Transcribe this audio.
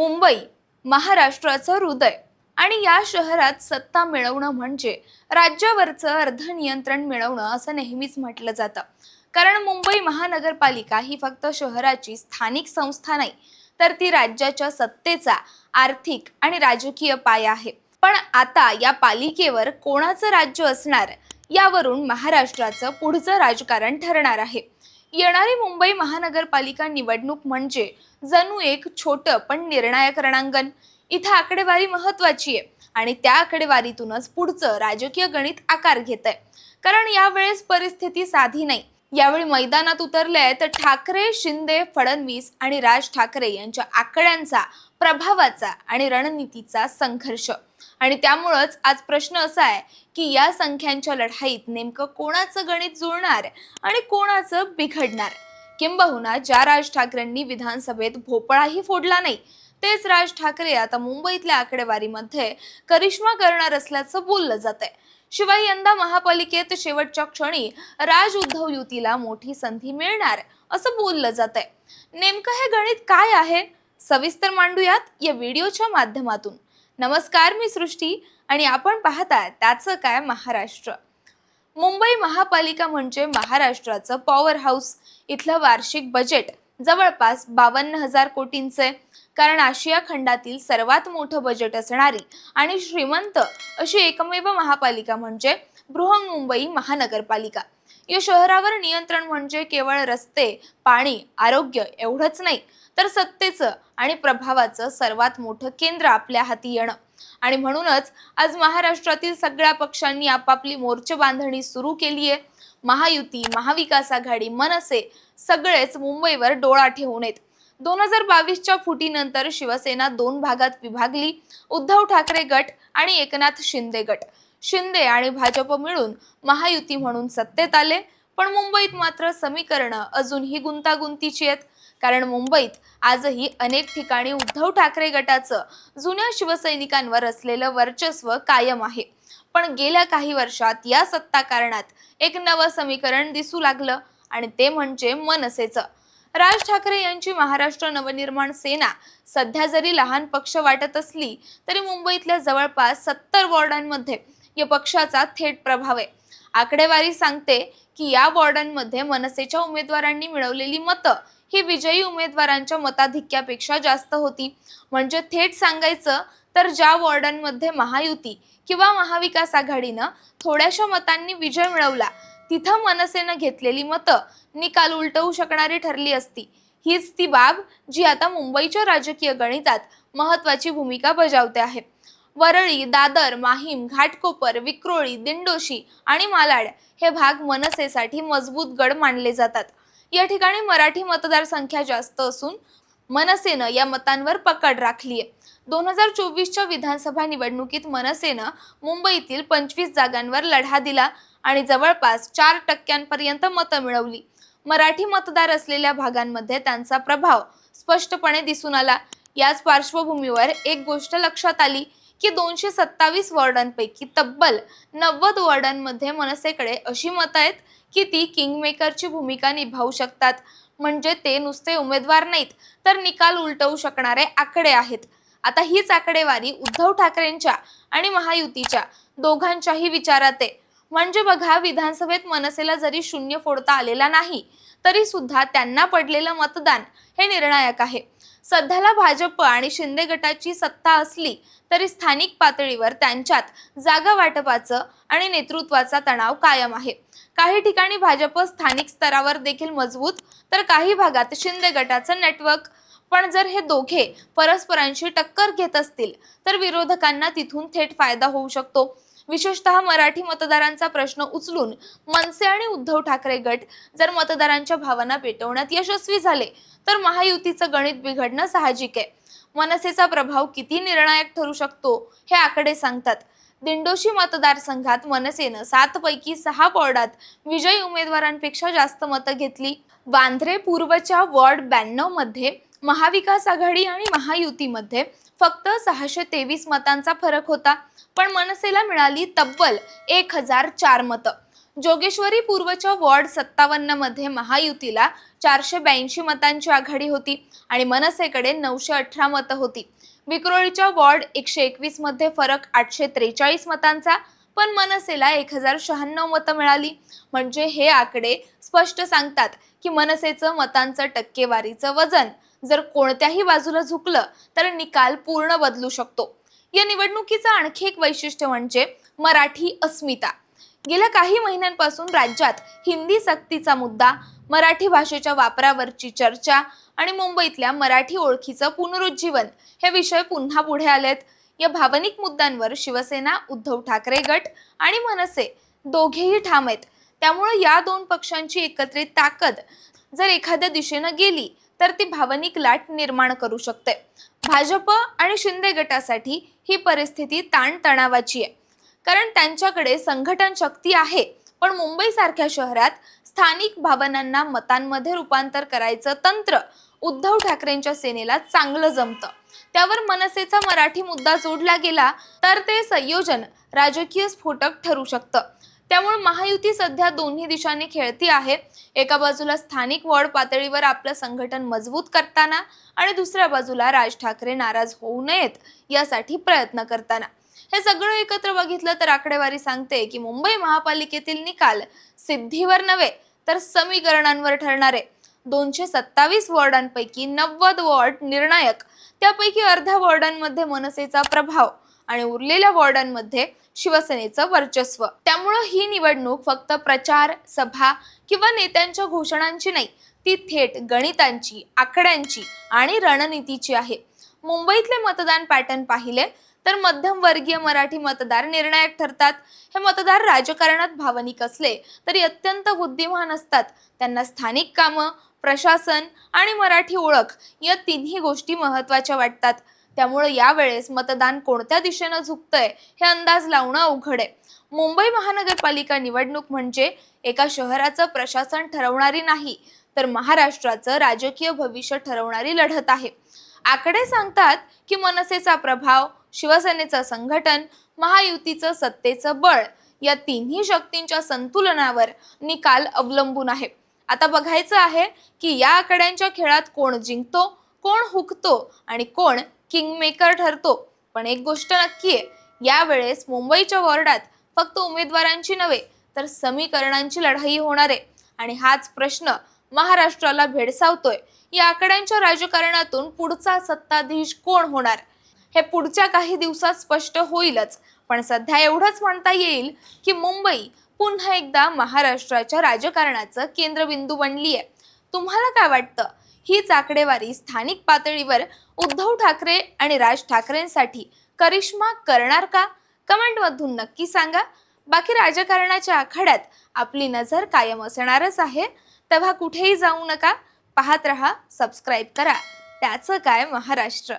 मुंबई महाराष्ट्राचं हृदय आणि या शहरात सत्ता मिळवणं म्हणजे राज्यावरचं अर्धनियंत्रण मिळवणं असं नेहमीच म्हटलं जातं. कारण मुंबई महानगरपालिका ही फक्त शहराची स्थानिक संस्था नाही तर ती राज्याच्या सत्तेचा आर्थिक आणि राजकीय पाया आहे. पण आता या पालिकेवर कोणाचं राज्य असणार यावरून महाराष्ट्राचं पुढचं राजकारण ठरणार आहे. येणारी मुंबई महानगरपालिका निवडणूक म्हणजे जणू एक छोटं पण निर्णायक रणांगण. इथं आकडेवारी महत्वाची आहे आणि त्या आकडेवारीतूनच पुढचं राजकीय गणित आकार घेत आहे कारण यावेळेस परिस्थिती साधी नाही. यावेळी मैदानात उतरले तर ठाकरे शिंदे फडणवीस आणि राज ठाकरे यांच्या आकड्यांचा प्रभावाचा आणि रणनीतीचा संघर्ष. आणि त्यामुळंच आज प्रश्न असा आहे की या संख्यांच्या लढाईत नेमकं कोणाचं गणित जुळणार आणि कोणाचं बिघडणार? किंबहुना ज्या राज ठाकरेंनी विधानसभेत भोपळाही फोडला नाही तेच राज ठाकरे आता मुंबईतल्या आकडेवारीमध्ये करिश्मा करणार असल्याचं बोललं जात आहे शिवाय यंदा महापालिकेत शेवटच्या क्षणी राज उद्धव युतीला मोठी संधी मिळणार असं बोललं जात आहे नेमकं हे गणित काय आहे? सविस्तर मांडूयात या व्हिडिओच्या माध्यमातून. नमस्कार मी सृष्टी आणि आपण पाहताय त्याचं काय महाराष्ट्र. मुंबई महापालिका म्हणजे महाराष्ट्राचं पॉवर हाऊस इथलं वार्षिक बजेट जवळपास बावन्न हजार कोटींचे कारण आशिया खंडातील सर्वात मोठं बजेट असणारी आणि श्रीमंत अशी एकमेव महापालिका म्हणजे बृहन्मुंबई महानगरपालिका. या शहरावर नियंत्रण म्हणजे केवळ रस्ते पाणी आरोग्य एवढंच नाही तर सत्तेचं आणि प्रभावाचं सर्वात मोठं केंद्र आपल्या हाती येणं. आणि म्हणूनच आज महाराष्ट्रातील सगळ्या पक्षांनी आपापली मोर्चे बांधणी सुरू केली आहे. महायुती महाविकास आघाडी मनसे सगळेच मुंबईवर डोळा ठेवून येत दोन हजार बावीसच्या फुटीनंतर शिवसेना दोन भागात विभागली. उद्धव ठाकरे गट आणि एकनाथ शिंदे गट. शिंदे आणि भाजप मिळून महायुती म्हणून सत्तेत आले. पण मुंबईत मात्र समीकरणं अजूनही गुंतागुंतीची आहेत. कारण मुंबईत आजही अनेक ठिकाणी उद्धव ठाकरे गटाचं जुन्या शिवसैनिकांवर असलेलं वर्चस्व कायम आहे. पण गेल्या काही वर्षात या सत्ता कारणात एक नवं समीकरण दिसू लागलं आणि ते म्हणजे मनसेचं. राज ठाकरे यांची महाराष्ट्र नवनिर्माण सेना सध्या जरी लहान पक्ष वाटत असली तरी मुंबईतल्या जवळपास सत्तर वॉर्डांमध्ये या पक्षाचा थेट प्रभाव आहे. आकडेवारी सांगते की या वॉर्डांमध्ये मनसेच्या उमेदवारांनी मिळवलेली मतं ही विजयी उमेदवारांच्या मताधिक्यापेक्षा जास्त होती. म्हणजे थेट सांगायचं तर ज्या वॉर्डांमध्ये महायुती किंवा महाविकास आघाडीनं थोड्याशा मतांनी विजय मिळवला तिथं मनसेनं घेतलेली मतं निकाल उलटवू शकणारी ठरली असती. हीच ती बाब जी आता मुंबईच्या राजकीय गणितात महत्वाची भूमिका बजावते आहे. वरळी दादर माहीम घाटकोपर विक्रोळी दिंडोशी आणि मालाड हे भाग मनसेसाठी मजबूत गड मानले जातात. या ठिकाणी मराठी मतदारसंख्या जास्त असून मनसेनं या मतांवर पकड राखली आहे. दोन हजार चोवीसच्या विधानसभा निवडणुकीत मनसेनं मुंबईतील पंचवीस जागांवर लढा दिला आणि जवळपास चार टक्क्यांपर्यंत मतं मिळवली. मराठी मतदार असलेल्या भागांमध्ये त्यांचा प्रभाव स्पष्टपणे दिसून आला. याच पार्श्वभूमीवर एक गोष्ट लक्षात आली की दोनशे सत्तावीस वॉर्डांपैकी तब्बल नव्वद वॉर्डांमध्ये मनसेकडे अशी मतं आहेत की ती किंगमेकरची भूमिका निभावू शकतात. म्हणजे ते नुसते उमेदवार नाहीत तर निकाल उलटवू शकणारे आकडे आहेत. आता हीच आकडेवारी उद्धव ठाकरेंच्या आणि महायुतीच्या दोघांच्याही विचारात आहे. म्हणजे बघा विधानसभेत मनसेला जरी शून्य फोडता आलेला नाही तरी सुद्धा त्यांना पडलेलं मतदान हे निर्णायक आहे. सध्याला भाजप आणि शिंदे गटाची सत्ता असली तरी स्थानिक पातळीवर त्यांच्यात जागा वाटपाचं आणि नेतृत्वाचा तणाव कायम आहे. काही ठिकाणी भाजप स्थानिक स्तरावर देखील मजबूत तर काही भागात शिंदे गटाचं नेटवर्क. पण जर हे दोघे परस्परांशी टक्कर घेत असतील तर विरोधकांना तिथून थेट फायदा होऊ शकतो. विशेषतः मराठी मतदारांचा प्रश्न उचलून मनसे आणि उद्धव ठाकरे गट जर मतदारांच्या भावना पेटवण्यात यशस्वी झाले तर महायुतीचं गणित बिघडणं साहजिक आहे. मनसेचा प्रभाव किती निर्णायक ठरू शकतो हे आकडे सांगतात. दिंडोशी मतदारसंघात मनसेनं सात पैकी सहा वॉर्डात विजयी उमेदवारांपेक्षा जास्त मतं घेतली. वांद्रे पूर्वच्या वॉर्ड ब्याण्णवमध्ये महाविकास आघाडी आणि महायुतीमध्ये फक्त सहाशे तेवीस मतांचा फरक होता. पण मनसेला मिळाली तब्बल एक हजार चार मतं. जोगेश्वरी पूर्वच्या वॉर्ड सत्तावन्नमध्ये महायुतीला चारशे ब्याऐंशी मतांची आघाडी होती आणि मनसेकडे नऊशे अठरा मतं होती. विक्रोळीच्या वॉर्ड एकशे एकवीसमध्ये फरक आठशे त्रेचाळीस मतांचा पण मनसेला एक हजार शहाण्णव मतं मिळाली. म्हणजे हे आकडे स्पष्ट सांगतात की मनसेचं मतांचं टक्केवारीचं वजन जर कोणत्याही बाजूला झुकलं तर निकाल पूर्ण बदलू शकतो. या निवडणुकीचं आणखी एक वैशिष्ट्य म्हणजे मराठी अस्मिता. गेल्या काही महिन्यांपासून राज्यात हिंदी सक्तीचा मुद्दा मराठी भाषेच्या वापरावरची चर्चा आणि मुंबईतल्या मराठी ओळखीचं पुनरुज्जीवन हे विषय पुन्हा पुढे आलेत. या भावनिक मुद्द्यांवर शिवसेना उद्धव ठाकरे गट आणि मनसे दोघेही ठाम आहेत. त्यामुळे या दोन पक्षांची एकत्रित ताकद जर एखाद्या दिशेनं गेली तर ती भावनिक लाट निर्माण करू शकते. भाजप आणि शिंदे गटासाठी ही परिस्थिती ताणतणावाची आहे. कारण त्यांच्याकडे संघटन शक्ती आहे पण मुंबईसारख्या शहरात स्थानिक भावनांना मतांमध्ये रूपांतर करायचं तंत्र उद्धव ठाकरेंच्या सेनेला चांगलं जमतं. त्यावर मनसेचा मराठी मुद्दा जोडला गेला तर ते संयोजन राजकीय स्फोटक ठरू शकतं. त्यामुळे महायुती सध्या दोन्ही दिशांनी खेळती आहे. एका बाजूला स्थानिक वॉर्ड पातळीवर आपलं संघटन मजबूत करताना आणि दुसऱ्या बाजूला राज ठाकरे नाराज होऊ नयेत यासाठी प्रयत्न करताना. हे सगळं एकत्र बघितलं तर आकडेवारी सांगते की मुंबई महापालिकेतील निकाल सिद्धीवर नव्हे तर समीकरणांवर ठरणार आहे. दोनशे सत्तावीस वॉर्डांपैकी नव्वद वॉर्ड निर्णायक त्यापैकी अर्ध्या वॉर्डांमध्ये मनसेचा प्रभाव आणि उरलेल्या वॉर्डांमध्ये शिवसेनेचं वर्चस्व. त्यामुळं ही निवडणूक फक्त प्रचार सभा किंवा नेत्यांच्या घोषणांची नाही ती थेट गणितांची आकड्यांची आणि रणनीतीची आहे. मुंबईतले मतदान पॅटर्न पाहिले तर मध्यमवर्गीय मराठी मतदार निर्णायक ठरतात. हे मतदार राजकारणात भावनिक असले तरी अत्यंत बुद्धिमान असतात. त्यांना स्थानिक कामं प्रशासन आणि मराठी ओळख या तिन्ही गोष्टी महत्त्वाच्या वाटतात. त्यामुळे यावेळेस मतदान कोणत्या दिशेनं झुकतंय हे अंदाज लावणं अवघड आहे. मुंबई महानगरपालिका निवडणूक म्हणजे एका शहराचं प्रशासन ठरवणारी नाही तर महाराष्ट्राचं राजकीय भविष्य ठरवणारी लढत आहे. आकडे सांगतात की मनसेचा प्रभाव शिवसेनेचं संघटन महायुतीचं सत्तेचं बळ या तिन्ही शक्तींच्या संतुलनावर निकाल अवलंबून आहे. आता बघायचं आहे की या आकड्यांच्या खेळात कोण जिंकतो कोण हुकतो आणि कोण किंगमेकर ठरतो. पण एक गोष्ट नक्की आहे यावेळेस मुंबईच्या वॉर्डात फक्त उमेदवारांची नव्हे तर समीकरणांची लढाई होणार आहे. आणि हाच प्रश्न महाराष्ट्राला भेडसावतोय. या आकड्यांच्या राजकारणातून पुढचा सत्ताधीश कोण होणार? हे पुढच्या काही दिवसात स्पष्ट होईलच. पण सध्या एवढंच म्हणता येईल की मुंबई पुन्हा एकदा महाराष्ट्राच्या राजकारणाचं केंद्रबिंदू बनली आहे तुम्हाला काय वाटतं? हीच आकडेवारी स्थानिक पातळीवर उद्धव ठाकरे आणि राज ठाकरेंसाठी करिश्मा करणार का? कमेंटमधून नक्की सांगा. बाकी राजकारणाच्या आखाड्यात आपली नजर कायम असणारच आहे. तेव्हा कुठेही जाऊ नका. पाहत रहा सबस्क्राईब करा. त्याचं काय महाराष्ट्र?